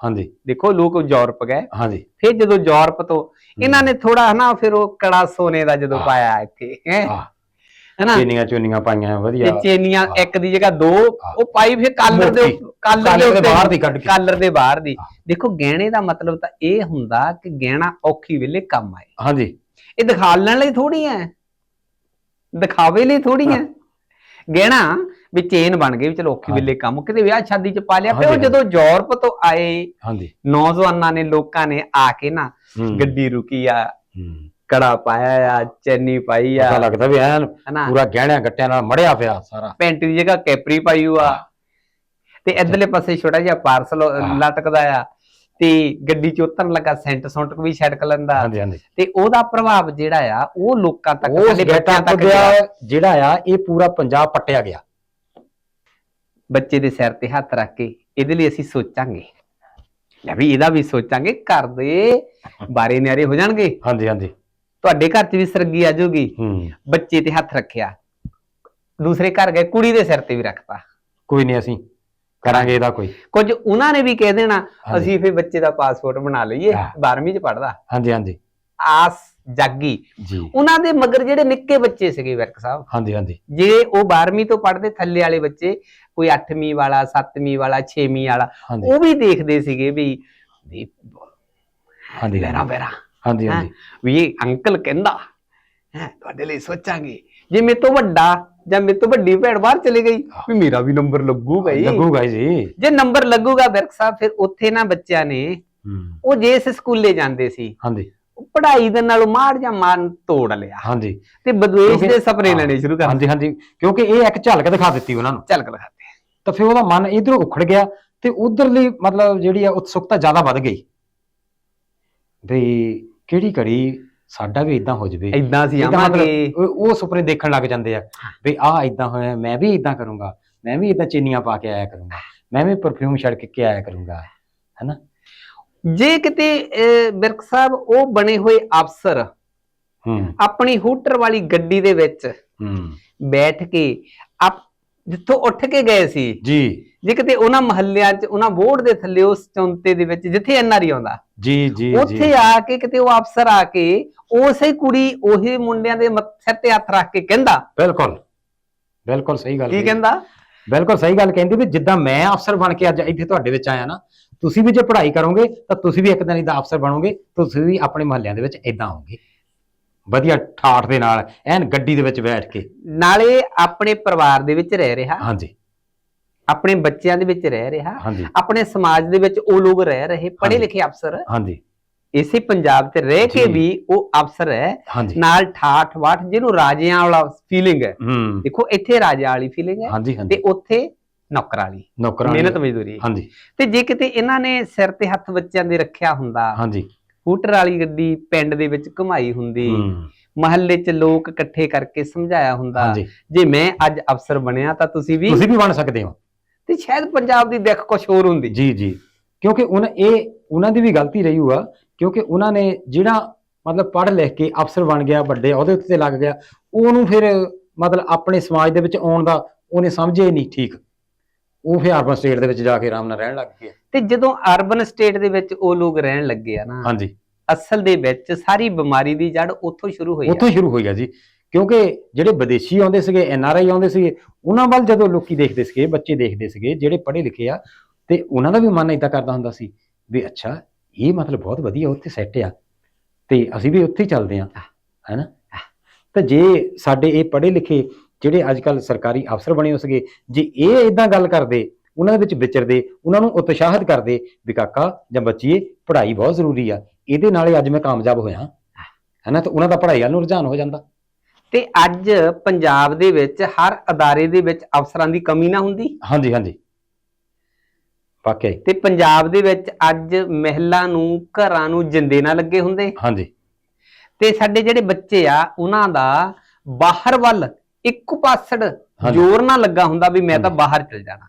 ਹਾਂਜੀ। ਦੇਖੋ ਲੋਕ ਯੂਰਪ ਗਏ। ਹਾਂਜੀ। ਫਿਰ ਜਦੋਂ ਯੂਰਪ ਤੋਂ ਇਹਨਾਂ ਨੇ ਥੋੜਾ ਹਨਾ ਫਿਰ ਉਹ ਕੜਾ ਸੋਨੇ ਦਾ ਜਦੋਂ। ਪਾਇਆ ਇੱਥੇ ਹਨਾ? ਚੇਨੀਆਂ ਚੁੰਨੀਆਂ ਪਾਈਆਂ ਤੇ ਵਧੀਆ ਚੇਨੀਆਂ ਹਾਂ। ਇੱਕ ਦੀ ਜਗ੍ਹਾ ਦੋ। ਉਹ ਪਾਈ ਫਿਰ ਕਾਲਰ ਦੇ। ਕਾਲਰ ਦੇ ਬਾਹਰ ਦੀ ਕੱਢ ਕੇ। ਕਾਲਰ ਦੇ ਬਾਹਰ ਦੀ। ਦੇਖੋ ਗਹਿਣੇ ਦਾ ਮਤਲਬ ਤਾਂ ਇਹ ਹੁੰਦਾ ਕਿ ਗਹਿਣਾ ਔਖੀ ਵੇਲੇ ਕੰਮ ਆਏ। ਹਾਂਜੀ। ਇਹ ਦਿਖਾਲਣ ਲਈ ਥੋੜੀ ਹੈ। ਦਿਖਾਵੇ ਲਈ ਥੋੜੀ ਹੈ। ਗਹਿਣਾ ਵੀ ਚੇਨ ਬਣ ਗਈ ਵੀ ਚਲੋ ਔਖੀ। ਵੇਲੇ ਕੰਮ ਕਿਤੇ ਵਿਆਹ ਸ਼ਾਦੀ ਚ ਪਾ ਲਿਆ ਫਿਰ ਉਹ ਜਦੋਂ ਯੂਰਪ ਤੋਂ ਆਏ ਹਾਂਜੀ। ਨੌਜਵਾਨਾਂ ਨੇ ਲੋਕਾਂ ਨੇ ਆ ਕੇ ਨਾ ਗੱਡੀ ਰੁਕੀ ਆ। ਕੜਾ ਪਾਇਆ ਆ ਚੈਨੀ ਪਾਈ ਪਤਾ ਆ ਲੱਗਦਾ ਵੀ ਐਨ ਪੂਰਾ ਗਹਿਣਿਆਂ ਗੱਟਿਆਂ ਨਾਲ ਮੜਿਆ ਪਿਆ ਸਾਰਾ। ਪੈਂਟ ਦੀ ਜਗ੍ਹਾ ਕੈਪਰੀ ਪਾਈ ਹੋਈ ਆ ਤੇ ਇਧਰਲੇ ਪਾਸੇ ਛੋਟਾ ਜਿਹਾ ਪਾਰਸਲ। ਲਟਕਦਾ ਆ। ਤੇ ਗੱਡੀ ਚ ਉਤਰਨ ਲੱਗਾ ਸੈਂਟ ਸੁੰਟ ਵੀ ਛੜਕ ਲੈਂਦਾ ਤੇ ਉਹਦਾ ਪ੍ਰਭਾਵ ਜਿਹੜਾ ਆ ਉਹ ਲੋਕਾਂ ਤੱਕ ਸਾਡੇ ਬੱਚਿਆਂ ਤੱਕ। ਜਿਹੜਾ ਆ ਇਹ ਪੂਰਾ ਪੰਜਾਬ ਪੱਟਿਆ ਗਿਆ। ਬੱਚੇ ਦੇ ਸਿਰ ਤੇ ਹੱਥ ਰੱਖ ਕੇ ਇਹਦੇ ਲਈ ਅਸੀਂ ਸੋਚਾਂਗੇ। ਲੈ ਵੀ ਇਹਦਾ ਵੀ ਸੋਚਾਂਗੇ ਘਰ ਦੇ ਬਾਰੇ ਨਿਆਰੇ ਹੋ ਜਾਣਗੇ। ਹਾਂਜੀ ਹਾਂਜੀ। ਤੁਹਾਡੇ ਘਰ 'ਚ ਵੀ ਸਰਗੀ ਆ ਜਾਊਗੀ ਹੂੰ। ਬੱਚੇ ਤੇ ਹੱਥ ਰੱਖਿਆ। ਦੂਸਰੇ ਘਰ ਗਏ ਕੁੜੀ ਦੇ ਸਿਰ ਤੇ ਵੀ ਰੱਖਤਾ। ਕੋਈ ਨਹੀਂ ਅਸੀਂ ਕਰਾਂਗੇ ਇਹਦਾ ਕੋਈ। ਕੁਝ ਉਹਨਾਂ ਨੇ ਵੀ ਕਹਿ ਦੇਣਾ। ਅਸੀਂ ਫਿਰ ਬੱਚੇ ਦਾ ਪਾਸਪੋਰਟ ਬਣਾ ਲਈਏ ਹਾਂ। 12ਵੀਂ 'ਚ ਪੜਦਾ ਹਾਂਜੀ ਹਾਂਜੀ। ਆਸ ਜਾਗੀ। ਉਹਨਾਂ ਦੇ ਮਗਰ ਜਿਹੜੇ ਨਿੱਕੇ ਬੱਚੇ ਸੀਗੇ ਵਿਰਕ ਸਾਹਿਬ ਹਾਂਜੀ ਹਾਂਜੀ। ਜੇ ਉਹ 12ਵੀਂ ਤੋਂ ਪੜਦੇ ਥੱਲੇ ਵਾਲੇ ਬੱਚੇ ਕੋਈ 8ਵੀਂ ਵਾਲਾ 7ਵੀਂ ਵਾਲਾ 6ਵੀਂ ਵਾਲਾ ਉਹ ਵੀ ਦੇਖਦੇ ਸੀਗੇ ਵੀ ਹਾਂਜੀ ਬੈਰਾ ਬੈਰਾ। ਹਾਂਜੀ? ਹਾਂਜੀ। ਵੀ ਅੰਕਲ ਕਹਿੰਦਾ ਹੈ ਤੁਹਾਡੇ ਲਈ ਸੋਚਾਂਗੇ। ਜੇ ਮੇਰੇ ਤੋਂ ਵੱਡਾ ਜਾਂ ਮੇਰੇ ਤੋਂ ਵੱਡੀ ਭੈਣ ਬਾਹਰ ਚਲੀ ਗਈ ਵੀ ਮੇਰਾ ਵੀ ਨੰਬਰ ਲੱਗੂਗਾ ਹੀ ਲੱਗੂਗਾ ਜੀ। ਜੇ ਨੰਬਰ ਲੱਗੂਗਾ ਬਿਰਕ ਸਾਹਿਬ ਫਿਰ ਉੱਥੇ ਨਾ ਬੱਚਿਆਂ ਨੇ ਉਹ ਜੇ ਇਸ ਸਕੂਲੇ ਜਾਂਦੇ ਸੀ ਹਾਂਜੀ। ਪੜ੍ਹਾਈ ਦੇ ਨਾਲ ਮਾੜ ਜਾਂ ਮਨ ਤੋੜ ਲਿਆ। ਹਾਂਜੀ। ਤੇ ਬਦਵੇਸ਼ ਕਿਉਂਕਿ- ਦੇ ਸੁਪਨੇ ਹਾਂ, ਲੈਣੇ ਸ਼ੁਰੂ ਕਰ ਹਾਂਜੀ ਹਾਂਜੀ। ਕਿਉਂਕਿ ਇਹ ਇੱਕ ਝਲਕ ਦਿਖਾ ਦਿੱਤੀ ਉਹਨਾਂ ਨੂੰ। ਚੱਲ ਲਗਾਤੇ ਤਾਂ ਫਿਰ ਉਹਦਾ ਮਨ ਇਧਰੋਂ ਉਖੜ ਗਿਆ ਤੇ ਉਧਰਲੀ ਮਤਲਬ ਜਿਹੜੀ ਆ ਉਤਸੁਕਤਾ ਜ਼ਿਆਦਾ ਵੱਧ ਗਈ। ਵੀ ਕਿਹੜੀ ਘੜੀ ਸਾਡਾ ਵੀ ਇਦਾਂ ਹੋ ਜਵੇ। ਇਦਾਂ ਸੀ ਆਵਾਂਗੇ। ਉਹ ਸੁਪਨੇ ਦੇਖਣ ਲੱਗ ਜਾਂਦੇ ਆ ਵੀ ਆਹ ਇਦਾਂ ਹੋਇਆ ਮੈਂ ਵੀ ਇਦਾਂ ਕਰੂੰਗਾ। ਮੈਂ ਵੀ ਇਦਾਂ ਚੀਨੀਆਂ ਪਾ ਕੇ ਆਇਆ ਕਰੂੰਗਾ। ਮੈਂ ਵੀ ਪਰਫਿਊਮ ਛੜਕ ਕੇ ਆਇਆ ਕਰੂੰਗਾ। ਹੈਨਾ? ਜੇ ਕਿਤੇ ਬਿਰਕ ਸਾਹਿਬ ਉਹ ਬਣੇ ਹੋਏ ਅਫਸਰ ਹੂੰ। ਆਪਣੀ ਹੂਟਰ ਵਾਲੀ ਗੱਡੀ ਦੇ ਵਿੱਚ ਹੂੰ। ਬੈਠ ਕੇ ਆਪ ਜਿੱਥੋਂ ਉੱਠ ਕੇ ਗਏ ਸੀ ਜੀ। ਜੇ ਕਿਤੇ ਉਹਨਾਂ ਮਹੱਲਿਆਂ 'ਚ ਉਹਨਾਂ ਬੋਰਡ ਦੇ ਥੱਲੇ ਉਸ ਚੌਂਤੇ ਦੇ ਵਿੱਚ ਜਿੱਥੇ ਐਨਆਰਈ ਆਉਂਦਾ ਜੀ ਜੀ। ਉੱਥੇ ਆ ਕੇ ਕਿਤੇ ਉਹ ਅਫਸਰ ਆ ਕੇ ਉਸੇ ਕੁੜੀ ਉਹੀ ਮੁੰਡਿਆਂ ਦੇ ਮੱਥੇ ਸਿਰ ਤੇ ਹੱਥ ਰੱਖ ਕੇ ਕਹਿੰਦਾ। ਬਿਲਕੁਲ। ਬਿਲਕੁਲ ਸਹੀ ਗੱਲ ਕੀ ਕਹੀ। ਕਹਿੰਦਾ? ਬਿਲਕੁਲ ਸਹੀ ਗੱਲ ਕਹਿੰਦੀ ਵੀ ਜਿੱਦਾਂ ਮੈਂ ਅਫਸਰ ਬਣ ਕੇ ਅੱਜ ਇੱਥੇ ਤੁਹਾਡੇ ਵਿੱਚ ਆਇਆ ਨਾ ਤੁਸੀਂ ਵੀ ਜੇ ਪੜ੍ਹਾਈ ਕਰੋਗੇ ਤਾਂ ਤੁਸੀਂ ਵੀ ਇੱਕ ਦਿਨ ਇਹਦਾ ਅਫਸਰ ਬਣੋਗੇ ਤੁਸੀਂ ਵੀ ਆਪਣੇ ਮਹੱਲਿਆਂ ਦੇ ਵਿੱਚ ਇਦਾਂ ਹੋਵੋਗੇ। ਵਧੀਆ ਠਾਠ ਦੇ ਨਾਲ ਐਨ ਗੱਡੀ ਦੇ ਵਿੱਚ ਬੈਠ ਕੇ। ਨਾਲੇ ਆਪਣੇ ਪਰਿਵਾਰ ਦੇ ਵਿੱਚ ਰਹਿ ਰਿਹਾ। ਹਾਂਜੀ। ਆਪਣੇ ਬੱਚਿਆਂ ਦੇ ਵਿੱਚ ਰਹਿ ਰਿਹਾ। ਹਾਂਜੀ। ਆਪਣੇ ਸਮਾਜ ਦੇ ਵਿੱਚ ਉਹ ਲੋਕ ਰਹਿ ਰਹੇ ਪੜ੍ਹੇ ਹਾਂਜੀ। ਲਿਖੇ ਅਫਸਰ। ਹਾਂਜੀ। ਇਸੇ ਪੰਜਾਬ 'ਚ ਰਹਿ ਕੇ ਜੀ। ਵੀ ਉਹ ਅਫਸਰ ਹੈ। ਹਾਂਜੀ। ਨਾਲ ਠਾਠ ਵਾਠ ਜਿਹਨੂੰ ਰਾਜਿਆਂ ਵਾਲਾ ਫੀਲਿੰਗ ਹੈ। ਹੂੰ। ਦੇਖੋ ਇੱਥੇ ਰਾਜਿਆਂ ਵਾਲੀ ਫੀਲਿੰਗ ਹੈ। ਹਾਂਜੀ। ਤੇ ਉੱਥੇ ਨੌਕਰਾਂ ਵਾਲੀ ਨੌਕਰਾਂ ਮਿਹਨਤ ਮਜ਼ਦੂਰੀ। ਹਾਂਜੀ। ਤੇ ਜੇ ਕਿਤੇ ਇਹਨਾਂ ਨੇ ਸਿਰ ਤੇ ਹੱਥ ਬੱਚਿਆਂ ਦੇ ਰੱਖਿਆ ਹੁੰਦਾ ਹਾਂਜੀ। ਸਕੂਟਰ ਵਾਲੀ ਗੱਡੀ ਪਿੰਡ ਦੇ ਵਿੱਚ ਘੁਮਾਈ ਹੁੰਦੀ ਮਹੱਲੇ 'ਚ ਲੋਕ ਇਕੱਠੇ ਕਰਕੇ ਸਮਝਾਇਆ ਹੁੰਦਾ ਜੇ ਮੈਂ ਅੱਜ ਅਫਸਰ ਬਣਿਆ ਤਾਂ ਤੁਸੀਂ ਵੀ ਤੁਸੀਂ ਵੀ ਬਣ ਸਕਦੇ ਹੋ। ਤੇ ਸ਼ਾਇਦ ਪੰਜਾਬ ਦੀ ਦਿੱਖ ਕੁਝ ਹੋਰ ਹੁੰਦੀ। ਜੀ ਜੀ। ਕਿਉਂਕਿ ਉਹਨਾਂ ਇਹ ਉਹਨਾਂ ਦੀ ਵੀ ਗਲਤੀ ਰਹੀ ਹੋਆ ਕਿਉਂਕਿ ਉਹਨਾਂ ਨੇ ਜਿਹੜਾ ਮਤਲਬ ਪੜ੍ਹ ਲਿਖ ਕੇ ਅਫਸਰ ਬਣ ਗਿਆ ਵੱਡੇ ਅਹੁਦੇ ਉੱਤੇ ਲੱਗ ਗਿਆ ਉਹਨੂੰ ਫਿਰ ਮਤਲਬ ਆਪਣੇ ਸਮਾਜ ਦੇ ਵਿੱਚ ਆਉਣ ਦਾ ਉਹਨੇ ਸਮਝਿਆ ਹੀ ਨਹੀਂ ਠੀਕ। ਉਹ ਫਿਰ ਅਰਬਨ ਸਟੇਟ ਦੇ ਵਿੱਚ ਜਾ ਕੇ ਆਰਾਮ ਨਾਲ ਰਹਿਣ ਲੱਗ ਗਿਆ ਤੇ ਜਦੋਂ ਅਰਬਨ ਸਟੇਟ ਦੇ ਵਿੱਚ ਉਹ ਲੋਕ ਰਹਿਣ ਲੱਗੇ ਆ ਨਾ ਹਾਂਜੀ। ਅਸਲ ਦੇ ਵਿੱਚ ਸਾਰੀ ਬਿਮਾਰੀ ਦੀ ਜੜ ਉੱਥੋਂ ਸ਼ੁਰੂ ਹੋਈ ਉੱਥੋਂ ਆ ਸ਼ੁਰੂ ਹੋਈ ਆ ਜੀ। ਕਿਉਂਕਿ ਜਿਹੜੇ ਵਿਦੇਸ਼ੀ ਆਉਂਦੇ ਸੀਗੇ ਐਨ ਆਰ ਆਈ ਆਉਂਦੇ ਸੀਗੇ ਉਹਨਾਂ ਵੱਲ ਜਦੋਂ ਲੋਕੀ ਦੇਖਦੇ ਸੀਗੇ ਬੱਚੇ ਦੇਖਦੇ ਸੀਗੇ ਜਿਹੜੇ ਪੜ੍ਹੇ ਲਿਖੇ ਆ ਤੇ ਉਹਨਾਂ ਦਾ ਵੀ ਮਨ ਇਦਾਂ ਕਰਦਾ ਹੁੰਦਾ ਸੀ ਵੀ ਅੱਛਾ ਇਹ ਮਤਲਬ ਬਹੁਤ ਵਧੀਆ ਉੱਥੇ ਸੈੱਟ ਆ। ਤੇ ਅਸੀਂ ਵੀ ਉੱਥੇ ਹੀ ਚੱਲਦੇ ਆ ਹੈਨਾ ਤਾਂ ਜੇ ਸਾਡੇ ਇਹ ਪੜ੍ਹੇ ਲਿਖੇ ਜਿਹੜੇ ਅੱਜ ਕੱਲ ਸਰਕਾਰੀ ਅਫਸਰ ਬਣੇ ਹੋ ਸੀਗੇ ਜੇ ਇਹ ਇਦਾਂ ਗੱਲ ਕਰਦੇ ਉਹਨਾਂ ਦੇ ਵਿੱਚ ਵਿਚਰਦੇ ਉਹਨਾਂ ਨੂੰ ਉਤਸ਼ਾਹਿਤ ਕਰਦੇ ਵੀ ਕਾਕਾ ਜਾਂ ਬੱਚੀਏ ਪੜ੍ਹਾਈ ਬਹੁਤ ਜ਼ਰੂਰੀ ਆ ਇਹਦੇ ਨਾਲ ਹੀ ਅੱਜ ਮੈਂ ਕਾਮਯਾਬ ਹੋਇਆ ਹੈਨਾ ਤਾਂ ਉਹਨਾਂ ਦਾ ਪੜ੍ਹਾਈ ਵੱਲ ਨੂੰ ਰੁਝਾਨ ਹੋ ਜਾਂਦਾ। ਤੇ ਅੱਜ ਪੰਜਾਬ ਦੇ ਵਿੱਚ ਹਰ ਅਦਾਰੇ ਦੇ ਵਿੱਚ ਅਫਸਰਾਂ ਦੀ ਕਮੀ ਨਾ ਹੁੰਦੀ? ਹਾਂਜੀ ਹਾਂਜੀ। ਪੱਕੇ ਤੇ ਪੰਜਾਬ ਦੇ ਵਿੱਚ ਅੱਜ ਮਹਿਲਾ ਨੂੰ ਘਰਾਂ ਨੂੰ ਜਿੰਦੇ ਨਾ ਲੱਗੇ ਹੁੰਦੇ? ਹਾਂਜੀ। ਤੇ ਸਾਡੇ ਜਿਹੜੇ ਬੱਚੇ ਆ ਉਹਨਾਂ ਦਾ ਬਾਹਰ ਵੱਲ ਇੱਕ ਪਾਸੜ। ਜ਼ੋਰ ਨਾ ਲੱਗਾ ਹੁੰਦਾ ਵੀ ਮੈਂ ਤਾਂ। ਬਾਹਰ ਚਲ ਜਾਣਾ